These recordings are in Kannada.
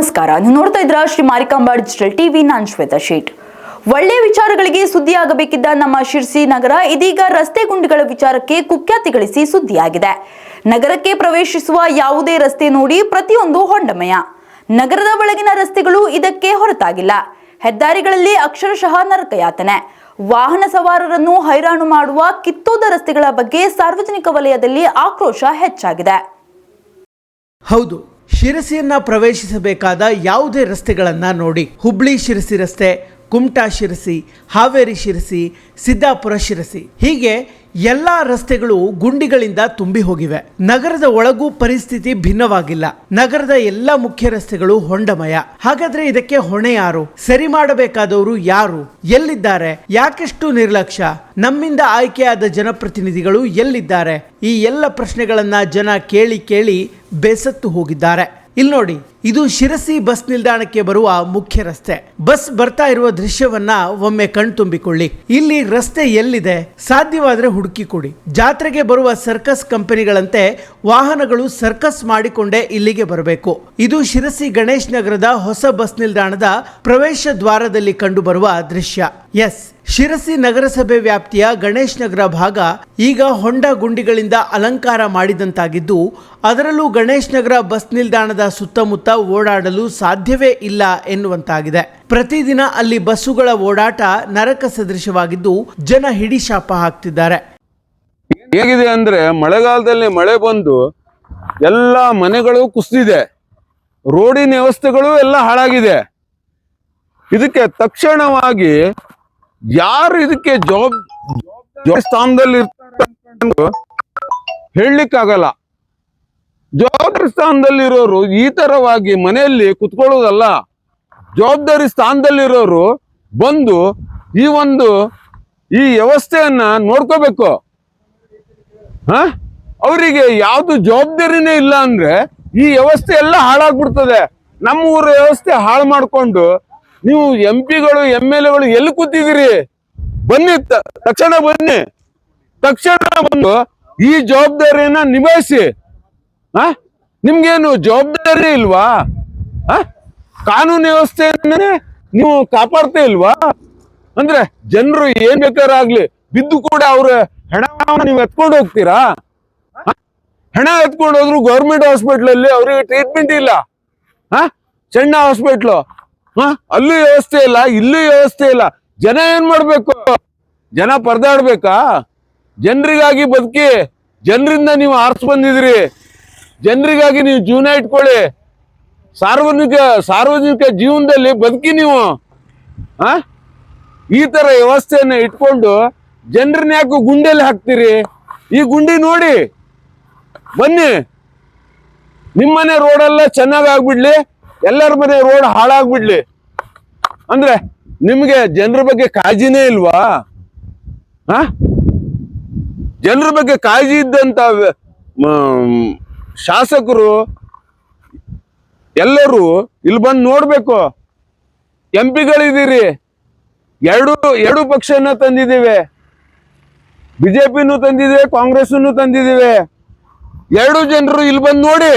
ನಮಸ್ಕಾರ. ನೀವು ನೋಡ್ತಾ ಇದ್ರ ಶ್ರೀ ಮಾರಿಕಾಂಬಾ ಡಿಜಿಟಲ್ ಟಿವಿ. ನಾನ್ ಶ್ವೇತಾ ಶೇಟ್. ಒಳ್ಳೆ ವಿಚಾರಗಳಿಗೆ ಸುದ್ದಿಯಾಗಬೇಕಿದ್ದ ನಮ್ಮ ಶಿರ್ಸಿ ನಗರ, ಇದೀಗ ರಸ್ತೆ ಗುಂಡಿಗಳ ವಿಚಾರಕ್ಕೆ ಕುಖ್ಯಾತಿ ಗಳಿಸಿ ಸುದ್ದಿಯಾಗಿದೆ. ನಗರಕ್ಕೆ ಪ್ರವೇಶಿಸುವ ಯಾವುದೇ ರಸ್ತೆ ನೋಡಿ ಪ್ರತಿಯೊಂದು ಹೊಂಡಮಯ. ನಗರದ ಒಳಗಿನ ರಸ್ತೆಗಳು ಇದಕ್ಕೆ ಹೊರತಾಗಿಲ್ಲ. ಹೆದ್ದಾರಿಗಳಲ್ಲಿ ಅಕ್ಷರಶಃ ನರಕಯಾತನೆ. ವಾಹನ ಸವಾರರನ್ನು ಹೈರಾಣು ಮಾಡುವ ಕಿತ್ತೋದ ರಸ್ತೆಗಳ ಬಗ್ಗೆ ಸಾರ್ವಜನಿಕ ವಲಯದಲ್ಲಿ ಆಕ್ರೋಶ ಹೆಚ್ಚಾಗಿದೆ. ಹೌದು. ಶಿರಸಿಯನ್ನ ಪ್ರವೇಶಿಸಬೇಕಾದ ಯಾವುದೇ ರಸ್ತೆಗಳನ್ನು ನೋಡಿ. ಹುಬ್ಳಿ ಶಿರಸಿ ರಸ್ತೆ, ಕುಮಟಾ ಶಿರಸಿ, ಹಾವೇರಿ ಶಿರಸಿ, ಸಿದ್ದಾಪುರ ಶಿರಸಿ. ಹೀಗೆ ಎಲ್ಲ ರಸ್ತೆಗಳು ಗುಂಡಿಗಳಿಂದ ತುಂಬಿ ಹೋಗಿವೆ. ನಗರದ ಒಳಗೂ ಪರಿಸ್ಥಿತಿ ಭಿನ್ನವಾಗಿಲ್ಲ. ನಗರದ ಎಲ್ಲ ಮುಖ್ಯ ರಸ್ತೆಗಳು ಹೊಂಡಮಯ. ಹಾಗಾದ್ರೆ ಇದಕ್ಕೆ ಹೊಣೆ ಯಾರು? ಸರಿ ಮಾಡಬೇಕಾದವರು ಯಾರು? ಎಲ್ಲಿದ್ದಾರೆ? ಯಾಕೆಷ್ಟು ನಿರ್ಲಕ್ಷ್ಯ ನಮ್ಮಿಂದ ಆಯ್ಕೆಯಾದ ಜನಪ್ರತಿನಿಧಿಗಳು ಎಲ್ಲಿದ್ದಾರೆ? ಈ ಎಲ್ಲ ಪ್ರಶ್ನೆಗಳನ್ನ ಜನ ಕೇಳಿ ಕೇಳಿ ಬೇಸತ್ತು ಹೋಗಿದ್ದಾರೆ. ಇಲ್ಲಿ ನೋಡಿ ಇದು ಶಿರಸಿ ಬಸ್ ನಿಲ್ದಾಣಕ್ಕೆ ಬರುವ ಮುಖ್ಯ ರಸ್ತೆ. ಬಸ್ ಬರ್ತಾ ಇರುವ ದೃಶ್ಯವನ್ನ ಒಮ್ಮೆ ಕಣ್ತುಂಬಿಕೊಳ್ಳಿ. ಇಲ್ಲಿ ರಸ್ತೆ ಎಲ್ಲಿದೆ? ಸಾಧ್ಯವಾದ್ರೆ ಹುಡುಕಿ ಕೊಡಿ ಜಾತ್ರೆಗೆ ಬರುವ ಸರ್ಕಸ್ ಕಂಪನಿಗಳಂತೆ ವಾಹನಗಳು ಸರ್ಕಸ್ ಮಾಡಿಕೊಂಡೇ ಇಲ್ಲಿಗೆ ಬರಬೇಕು. ಇದು ಶಿರಸಿ ಗಣೇಶ್ ನಗರದ ಹೊಸ ಬಸ್ ನಿಲ್ದಾಣದ ಪ್ರವೇಶ ದ್ವಾರದಲ್ಲಿ ಕಂಡುಬರುವ ದೃಶ್ಯ. ಎಸ್. ಶಿರಸಿ ನಗರಸಭೆ ವ್ಯಾಪ್ತಿಯ ಗಣೇಶ್ ನಗರ ಭಾಗ ಈಗ ಹೊಂಡ ಗುಂಡಿಗಳಿಂದ ಅಲಂಕಾರ ಮಾಡಿದಂತಾಗಿದ್ದು, ಅದರಲ್ಲೂ ಗಣೇಶ್ ನಗರ ಬಸ್ ನಿಲ್ದಾಣದ ಸುತ್ತಮುತ್ತ ಓಡಾಡಲು ಸಾಧ್ಯವೇ ಇಲ್ಲ ಎನ್ನುವಂತಾಗಿದೆ. ಪ್ರತಿದಿನ ಅಲ್ಲಿ ಬಸ್ಸುಗಳ ಓಡಾಟ ನರಕ ಸದೃಶವಾಗಿದ್ದು ಜನ ಹಿಡಿ ಶಾಪ ಹಾಕ್ತಿದ್ದಾರೆ. ಹೇಗಿದೆ ಅಂದ್ರೆ ಮಳೆಗಾಲದಲ್ಲಿ ಮಳೆ ಬಂದು ಎಲ್ಲ ಮನೆಗಳು ಕುಸಿದಿದೆ. ರೋಡಿನ ವ್ಯವಸ್ಥೆಗಳು ಎಲ್ಲ ಹಾಳಾಗಿದೆ. ಇದಕ್ಕೆ ತಕ್ಷಣವಾಗಿ ಯಾರು ಇದಕ್ಕೆ ಜವಾಬ್ ಸ್ಥಾನದಲ್ಲಿ ಹೇಳಲಿಕ್ಕಾಗಲ್ಲ. ಜವಾಬ್ದಾರಿ ಸ್ಥಾನದಲ್ಲಿರೋರು ಈ ತರವಾಗಿ ಮನೆಯಲ್ಲಿ ಕುತ್ಕೊಳ್ಳೋದಲ್ಲ. ಜವಾಬ್ದಾರಿ ಸ್ಥಾನದಲ್ಲಿರೋರು ಬಂದು ಈ ಒಂದು ಈ ವ್ಯವಸ್ಥೆಯನ್ನ ನೋಡ್ಕೋಬೇಕು. ಹ? ಅವರಿಗೆ ಯಾವುದು ಜವಾಬ್ದಾರಿನೇ ಇಲ್ಲ ಅಂದ್ರೆ ಈ ವ್ಯವಸ್ಥೆ ಎಲ್ಲ ಹಾಳಾಗ್ಬಿಡ್ತದೆ. ನಮ್ಮ ಊರ ವ್ಯವಸ್ಥೆ ಹಾಳು ಮಾಡ್ಕೊಂಡು ನೀವು ಎಂ ಪಿಗಳು ಎಂ ಎಲ್ ಎಗಳು ಎಲ್ಲಿ ಕೂತಿದ್ದೀರಿ? ಬನ್ನಿ ತಕ್ಷಣ ಬನ್ನಿ. ತಕ್ಷಣ ಬಂದು ಈ ಜವಾಬ್ದಾರಿಯನ್ನ ನಿಭಾಯಿಸಿ. ಹ? ನಿಮ್ಗೇನು ಜವಾಬ್ದಾರಿ ಇಲ್ವಾ? ಆ ಕಾನೂನು ವ್ಯವಸ್ಥೆಯನ್ನೇ ನೀವು ಕಾಪಾಡ್ತಾ ಇಲ್ವಾ? ಅಂದ್ರೆ ಜನರು ಏನ್ ಬೇಕಾರಾಗ್ಲಿ ಬಿದ್ದು ಕೂಡ ಅವ್ರ ಹೆಣ ನೀವು ಎತ್ಕೊಂಡು ಹೋಗ್ತೀರಾ? ಹೆಣ ಎತ್ಕೊಂಡು ಹೋದ್ರು ಗೌರ್ಮೆಂಟ್ ಹಾಸ್ಪಿಟಲ್ ಅಲ್ಲಿ ಅವ್ರಿಗೆ ಟ್ರೀಟ್ಮೆಂಟ್ ಇಲ್ಲ. ಹಾ? ಸಣ್ಣ ಹಾಸ್ಪಿಟ್ಲು ಹಾ? ಅಲ್ಲೂ ವ್ಯವಸ್ಥೆ ಇಲ್ಲ, ಇಲ್ಲೂ ವ್ಯವಸ್ಥೆ ಇಲ್ಲ. ಜನ ಏನ್ ಮಾಡ್ಬೇಕು? ಜನ ಪರದಾಡ್ಬೇಕಾ? ಜನರಿಗಾಗಿ ಬದುಕಿ, ಜನರಿಂದ ನೀವು ಆರ್ಸ್ ಬಂದಿದ್ರಿ ಜನರಿಗಾಗಿ ನೀವು ಜೀವನ ಇಟ್ಕೊಳ್ಳಿ. ಸಾರ್ವಜನಿಕ ಸಾರ್ವಜನಿಕ ಜೀವನದಲ್ಲಿ ಬದುಕಿ ನೀವು, ಆ? ಈ ತರ ವ್ಯವಸ್ಥೆಯನ್ನ ಇಟ್ಕೊಂಡು ಜನರನ್ನ ಯಾಕೆ ಗುಂಡಿಯಲ್ಲಿ ಹಾಕ್ತೀರಿ? ಈ ಗುಂಡಿ ನೋಡಿ. ಬನ್ನಿ. ನಿಮ್ಮನೆ ರೋಡೆಲ್ಲ ಚೆನ್ನಾಗ್ ಆಗ್ಬಿಡ್ಲಿ. ಎಲ್ಲರ ಮನೆ ರೋಡ್ ಹಾಳಾಗ್ಬಿಡ್ಲಿ. ಅಂದ್ರೆ ನಿಮ್ಗೆ ಜನರ ಬಗ್ಗೆ ಕಾಳಜಿನೇ ಇಲ್ವಾ? ಆ? ಜನರ ಬಗ್ಗೆ ಕಾಳಜಿ ಇದ್ದಂತ ಶಾಸಕರು ಎಲ್ಲರೂ ಇಲ್ಲಿ ಬಂದು ನೋಡ್ಬೇಕು. ಎಂ ಪಿಗಳಿದ್ದೀರಿ. ಎರಡು ಎರಡು ಪಕ್ಷನ ತಂದಿದ್ದೇವೆ. ಬಿಜೆಪಿನೂ ತಂದಿದ್ದೇವೆ ಕಾಂಗ್ರೆಸ್ನು ತಂದಿದ್ದೀವಿ. ಎರಡು ಜನರು ಇಲ್ಲಿ ಬಂದು ನೋಡಿ,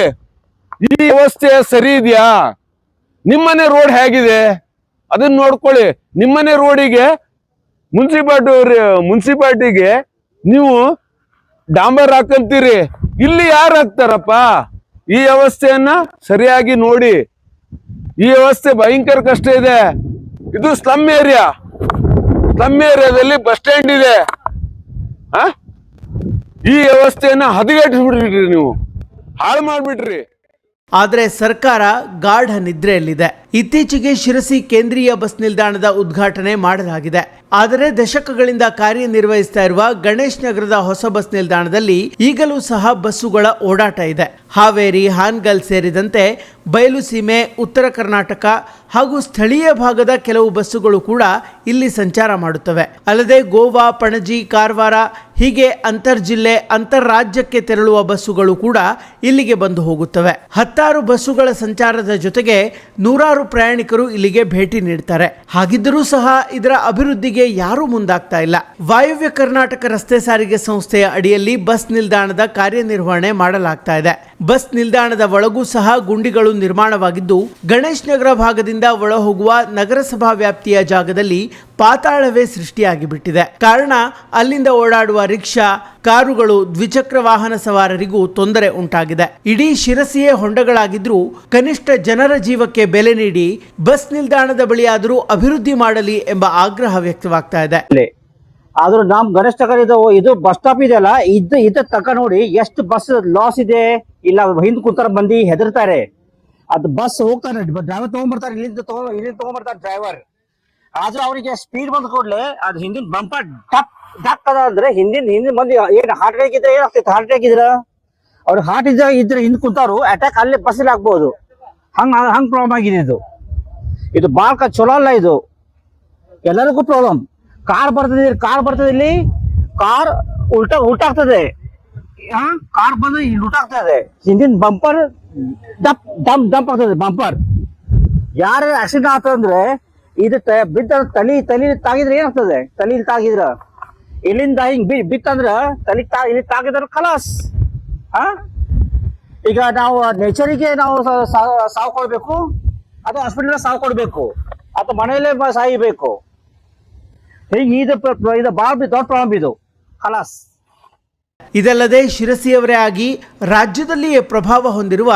ಈ ವ್ಯವಸ್ಥೆ ಸರಿ ಇದೆಯಾ? ನಿಮ್ಮನೆ ರೋಡ್ ಹೇಗಿದೆ? ಅದನ್ನ ನೋಡ್ಕೊಳ್ಳಿ. ನಿಮ್ಮನೆ ರೋಡಿಗೆ ಮುನ್ಸಿಪಾಲ್ಟಿ ಮುನ್ಸಿಪಾಲ್ಟಿಗೆ ನೀವು ಡಾಂಬರ್ ಹಾಕಂತೀರಿ. ಇಲ್ಲಿ ಯಾರು ಹಾಕ್ತಾರಪ್ಪ ಈ ವ್ಯವಸ್ಥೆಯನ್ನ ಸರಿಯಾಗಿ ನೋಡಿ. ಈ ವ್ಯವಸ್ಥೆ ಭಯಂಕರ ಕಷ್ಟ ಇದೆ. ಇದು ಸ್ಲಮ್ ಏರಿಯಾ ಸ್ಲಮ್ ಏರಿಯಾದಲ್ಲಿ ಬಸ್ ಸ್ಟ್ಯಾಂಡ್ ಇದೆ. ಆ? ಈ ವ್ಯವಸ್ಥೆಯನ್ನ ಹದಗೆಟ್ಟಿಸ್ಬಿಟ್ರಿ ನೀವು. ಹಾಳು ಮಾಡ್ಬಿಟ್ರಿ. ಆದರೆ ಸರ್ಕಾರ ಗಾಢ ನಿದ್ರೆಯಲ್ಲಿದೆ. ಇತ್ತೀಚೆಗೆ ಶಿರಸಿ ಕೇಂದ್ರೀಯ ಬಸ್ ನಿಲ್ದಾಣದ ಉದ್ಘಾಟನೆ ಮಾಡಲಾಗಿದೆ. ಆದರೆ ದಶಕಗಳಿಂದ ಕಾರ್ಯನಿರ್ವಹಿಸ್ತಾ ಇರುವ ಗಣೇಶ್ ನಗರದ ಹೊಸ ಬಸ್ ನಿಲ್ದಾಣದಲ್ಲಿ ಈಗಲೂ ಸಹ ಬಸ್ಸುಗಳ ಓಡಾಟ ಇದೆ. ಹಾವೇರಿ, ಹಾನ್ಗಲ್ ಸೇರಿದಂತೆ ಬಯಲು ಸೀಮೆ, ಉತ್ತರ ಕರ್ನಾಟಕ ಹಾಗೂ ಸ್ಥಳೀಯ ಭಾಗದ ಕೆಲವು ಬಸ್ಸುಗಳು ಕೂಡ ಇಲ್ಲಿ ಸಂಚಾರ ಮಾಡುತ್ತವೆ. ಅಲ್ಲದೆ ಗೋವಾ, ಪಣಜಿ, ಕಾರವಾರ, ಹೀಗೆ ಅಂತರ್ ಜಿಲ್ಲೆ ಅಂತರ್ ರಾಜ್ಯಕ್ಕೆ ತೆರಳುವ ಬಸ್ಸುಗಳು ಕೂಡ ಇಲ್ಲಿಗೆ ಬಂದು ಹೋಗುತ್ತವೆ. ಹತ್ತಾರು ಬಸ್ಸುಗಳ ಸಂಚಾರದ ಜೊತೆಗೆ ನೂರಾರು ನೂರಾರು ಪ್ರಯಾಣಿಕರು ಇಲ್ಲಿಗೆ ಭೇಟಿ ನೀಡ್ತಾರೆ. ಹಾಗಿದ್ದರೂ ಸಹ ಇದರ ಅಭಿವೃದ್ಧಿಗೆ ಯಾರೂ ಮುಂದಾಗ್ತಾ ಇಲ್ಲ. ವಾಯುವ್ಯ ಕರ್ನಾಟಕ ರಸ್ತೆ ಸಾರಿಗೆ ಸಂಸ್ಥೆಯ ಅಡಿಯಲ್ಲಿ ಬಸ್ ನಿಲ್ದಾಣದ ಕಾರ್ಯನಿರ್ವಹಣೆ ಮಾಡಲಾಗ್ತಾ ಇದೆ. ಬಸ್ ನಿಲ್ದಾಣದ ಒಳಗೂ ಸಹ ಗುಂಡಿಗಳು ನಿರ್ಮಾಣವಾಗಿದ್ದು, ಗಣೇಶ್ ನಗರ ಭಾಗದಿಂದ ಒಳಹೋಗುವ ನಗರಸಭಾ ವ್ಯಾಪ್ತಿಯ ಜಾಗದಲ್ಲಿ ಪಾತಾಳವೇ ಸೃಷ್ಟಿಯಾಗಿ ಬಿಟ್ಟಿದೆ ಕಾರಣ, ಅಲ್ಲಿಂದ ಓಡಾಡುವ ರಿಕ್ಷಾ ಕಾರುಗಳು ದ್ವಿಚಕ್ರ ವಾಹನ ಸವಾರರಿಗೂ ತೊಂದರೆ ಉಂಟಾಗಿದೆ. ಇಡೀ ಶಿರಸಿಯೇ ಹೊಂಡಗಳಾಗಿದ್ರೂ ಕನಿಷ್ಠ ಜನರ ಜೀವಕ್ಕೆ ಬೆಲೆ ನೀಡಿ ಬಸ್ ನಿಲ್ದಾಣದ ಬಳಿಯಾದರೂ ಅಭಿವೃದ್ಧಿ ಮಾಡಲಿ ಎಂಬ ಆಗ್ರಹ ವ್ಯಕ್ತವಾಗ್ತಾ ಇದೆ. ಆದ್ರೂ ನಮ್ ಗಣೇಶ್ ಇದು ಇದು ಬಸ್ ಸ್ಟಾಪ್ ಇದೆಯಲ್ಲ, ಇದ್, ಇದ ತಕ ನೋಡಿ ಎಷ್ಟು ಬಸ್ ಲಾಸ್ ಇದೆ. ಇಲ್ಲ, ಹಿಂದ್ ಕೂತಾರ ಬಂದಿ ಹೆದರ್ತಾರೆ. ಅದ್ ಬಸ್ ಹೋಗ್ತಾರೆ ಡ್ರೈವರ್ ತಗೊಂಡ್ಬರ್ತಾರೆ ಇಲ್ಲಿಂದ ತಗೊಂಡ್ ಇಲ್ಲಿಂದ ತಗೊಂಡ್ಬರ್ತಾರೆ ಡ್ರೈವರ್ ಆದ್ರೂ ಅವರಿಗೆ ಸ್ಪೀಡ್ ಬಂದ ಕೂಡಲೇ ಅದ್ ಹಿಂದಿನ ಬಂಪರ್ ಟಪ್ ಡಕ್ ಅದ ಅಂದ್ರೆ ಹಿಂದಿನ ಹಿಂದಿನ ಮಂದಿ ಏನ್ ಹಾರ್ಟ್ ಅಟ್ಯಾಕ್ ಇದ್ರೆ ಏನಾಗ್ತೈತೆ ಹಾರ್ಟ್ ಅಟ್ಯಾಕ್ ಇದ್ರ? ಅವ್ರು ಹಾರ್ಟ್ ಇದ್ರೆ ಇದ್ರೆ ಹಿಂದ್ ಕುಂತಾರು ಅಟ್ಯಾಕ್ ಅಲ್ಲಿ ಬಸ್ಸಲ್ಲಿ ಆಗ್ಬೋದು. ಹಂಗ ಹಂಗ್ ಪ್ರಾಬ್ಲಮ್ ಆಗಿದೆ ಇದು. ಇದು ಬಾಳ ಚಲೋ ಅಲ್ಲ ಇದು. ಎಲ್ಲರಿಗೂ ಪ್ರಾಬ್ಲಮ್ ಕಾರ್ ಬರ್ತದೆ ಕಾರ್ ಬರ್ತದೆ ಇಲ್ಲಿ. ಕಾರ್ ಉಲ್ಟಾ, ಉಲ್ಟಾಗ್ತದೆ. ಕಾರ್ ಇಲ್ಲಿ ಉಲ್ಟಾಗ್ತದೆ. ಹಿಂದಿನ ಬಂಪರ್ ಡಪ್ ಡಂಪ್ ಡಂಪ್ ಆಗ್ತದೆ ಬಂಪರ್ ಯಾರು ಆಕ್ಸಿಡೆಂಟ್ ಆಗ್ತದಂದ್ರೆ ಇದು ಬಿದ್ದ ತಲಿ ತಲಿ ತಾಗಿದ್ರೆ ಏನಾಗ್ತದೆ ತಲಿ ತಾಗಿದ್ರ. ಇಲ್ಲಿಂದ ಹಿಂಗ್ ಬಿ ಬಿತ್ತಂದ್ರ ತಲಿ ತಾ ಇಲ್ಲಿ ತಾಗಿದ್ರು ಕಲಾಸ್ ಹಾ ಈಗ ನಾವು ನೇಚರಿಗೆ ನಾವು ಸಾವು ಕೊಡ್ಬೇಕು. ಅಥವಾ ಹಾಸ್ಪಿಟಲ್ ಸಾವು ಕೊಡ್ಬೇಕು. ಅಥವಾ ಮನೆಯಲ್ಲೇ ಸಾಯಿಬೇಕು. ಹೀಗೆ ಇದು ಇದು ಭಾಳ ದೊಡ್ಡ ಪ್ರಾಬ್ಲಮ್ ಇದು. ಖಲಾಸ್. ಇದಲ್ಲದೆ ಶಿರಸಿಯವರೇ ಆಗಿ ರಾಜ್ಯದಲ್ಲಿಯೇ ಪ್ರಭಾವ ಹೊಂದಿರುವ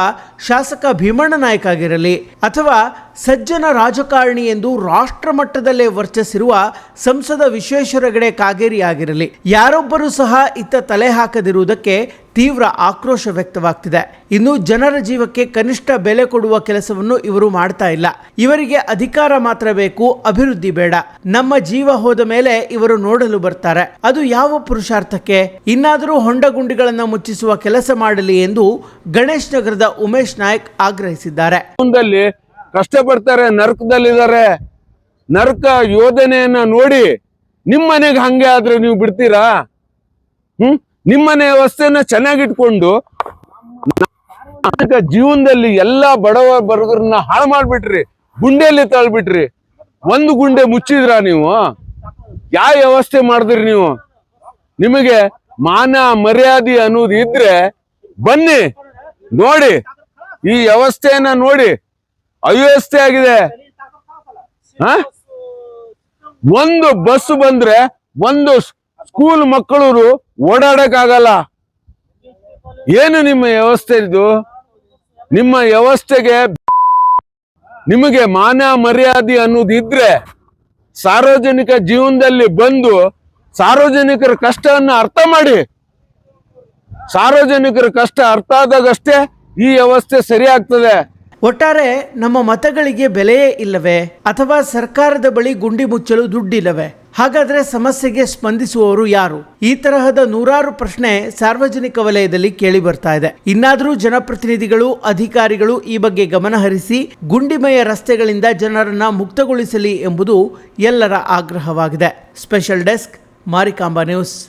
ಶಾಸಕ ಭೀಮಣ್ಣ ನಾಯ್ಕ ಆಗಿರಲಿ ಅಥವಾ ಸಜ್ಜನ ರಾಜಕಾರಣಿ ಎಂದು ರಾಷ್ಟ್ರ ಮಟ್ಟದಲ್ಲೇ ವರ್ಚಸ್ಸಿರುವ ಸಂಸದ ವಿಶ್ವೇಶ್ವರ ಹೆಗಡೆ ಕಾಗೇರಿ ಆಗಿರಲಿ, ಯಾರೊಬ್ಬರೂ ಸಹ ಇತ್ತ ತಲೆ ಹಾಕದಿರುವುದಕ್ಕೆ ತೀವ್ರ ಆಕ್ರೋಶ ವ್ಯಕ್ತವಾಗ್ತಿದೆ. ಇನ್ನು ಜನರ ಜೀವಕ್ಕೆ ಕನಿಷ್ಠ ಬೆಲೆ ಕೊಡುವ ಕೆಲಸವನ್ನು ಇವರು ಮಾಡ್ತಾ ಇಲ್ಲ. ಇವರಿಗೆ ಅಧಿಕಾರ ಮಾತ್ರ ಬೇಕು, ಅಭಿವೃದ್ಧಿ ಬೇಡ. ನಮ್ಮ ಜೀವ ಹೋದ ಮೇಲೆ ಇವರು ನೋಡಲು ಬರ್ತಾರೆ. ಅದು ಯಾವ ಪುರುಷಾರ್ಥಕ್ಕೆ? ಇನ್ನಾದರೂ ಹೊಂಡ ಗುಂಡಿಗಳನ್ನ ಮುಚ್ಚಿಸುವ ಕೆಲಸ ಮಾಡಲಿ ಎಂದು ಗಣೇಶ್ ನಗರದ ಉಮೇಶ್ ನಾಯ್ಕ್ ಆಗ್ರಹಿಸಿದ್ದಾರೆ. ಕಷ್ಟ ಕಷ್ಟಪಡ್ತಾರೆ, ನರಕದಲ್ಲಿದ್ದಾರೆ. ನರಕ ಯೋಧನೆಯನ್ನ ನೋಡಿ ನಿಮ್ಮನೆಗೆ ಹಂಗೆ ಆದ್ರೆ ನೀವು ಬಿಡ್ತೀರಾ? ಹ್ಮ್? ನಿಮ್ಮನೆ ವ್ಯವಸ್ಥೆನ ಚೆನ್ನಾಗಿಟ್ಕೊಂಡು ಜೀವನದಲ್ಲಿ ಎಲ್ಲಾ ಬಡವ ಬಡವರನ್ನ ಹಾಳು ಮಾಡ್ಬಿಟ್ರಿ, ಗುಂಡೆಯಲ್ಲಿ ತಳ್ಬಿಟ್ರಿ. ಒಂದು ಗುಂಡೆ ಮುಚ್ಚಿದ್ರ ನೀವು? ಯಾವ ವ್ಯವಸ್ಥೆ ಮಾಡಿದ್ರಿ ನೀವು? ನಿಮಗೆ ಮಾನ ಮರ್ಯಾದೆ ಅನ್ನೋದು ಇದ್ರೆ ಬನ್ನಿ, ನೋಡಿ. ಈ ವ್ಯವಸ್ಥೆಯನ್ನ ನೋಡಿ. ಅವ್ಯವಸ್ಥೆ ಆಗಿದೆ? ಒಂದು ಬಸ್ ಬಂದ್ರೆ, ಒಂದು ಸ್ಕೂಲ್ ಮಕ್ಕಳು ಓಡಾಡಕ್ ಆಗಲ್ಲ ಏನು ನಿಮ್ಮ ವ್ಯವಸ್ಥೆ ಇದು? ನಿಮ್ಮ ವ್ಯವಸ್ಥೆಗೆ ನಿಮಗೆ ಮಾನ ಮರ್ಯಾದೆ ಅನ್ನೋದು ಇದ್ರೆ ಸಾರ್ವಜನಿಕ ಜೀವನದಲ್ಲಿ ಬಂದು ಸಾರ್ವಜನಿಕರ ಕಷ್ಟವನ್ನು ಅರ್ಥ ಮಾಡಿ. ಸಾರ್ವಜನಿಕರ ಕಷ್ಟ ಅರ್ಥ ಆದಾಗಷ್ಟೇ ಈ ವ್ಯವಸ್ಥೆ ಸರಿ ಆಗ್ತದೆ. ಒಟ್ಟಾರೆ ನಮ್ಮ ಮತಗಳಿಗೆ ಬೆಲೆಯೇ ಇಲ್ಲವೇ? ಅಥವಾ ಸರ್ಕಾರದ ಬಳಿ ಗುಂಡಿ ಮುಚ್ಚಲು ದುಡ್ಡಿಲ್ಲವೇ? ಹಾಗಾದ್ರೆ ಸಮಸ್ಯೆಗೆ ಸ್ಪಂದಿಸುವವರು ಯಾರು? ಈ ತರಹದ ನೂರಾರು ಪ್ರಶ್ನೆ ಸಾರ್ವಜನಿಕ ವಲಯದಲ್ಲಿ ಕೇಳಿ ಬರ್ತಾ ಇದೆ. ಇನ್ನಾದರೂ ಜನಪ್ರತಿನಿಧಿಗಳು, ಅಧಿಕಾರಿಗಳು ಈ ಬಗ್ಗೆ ಗಮನಹರಿಸಿ ಗುಂಡಿಮಯ ರಸ್ತೆಗಳಿಂದ ಜನರನ್ನ ಮುಕ್ತಗೊಳಿಸಲಿ ಎಂಬುದು ಎಲ್ಲರ ಆಗ್ರಹವಾಗಿದೆ. Special desk Marikamba news.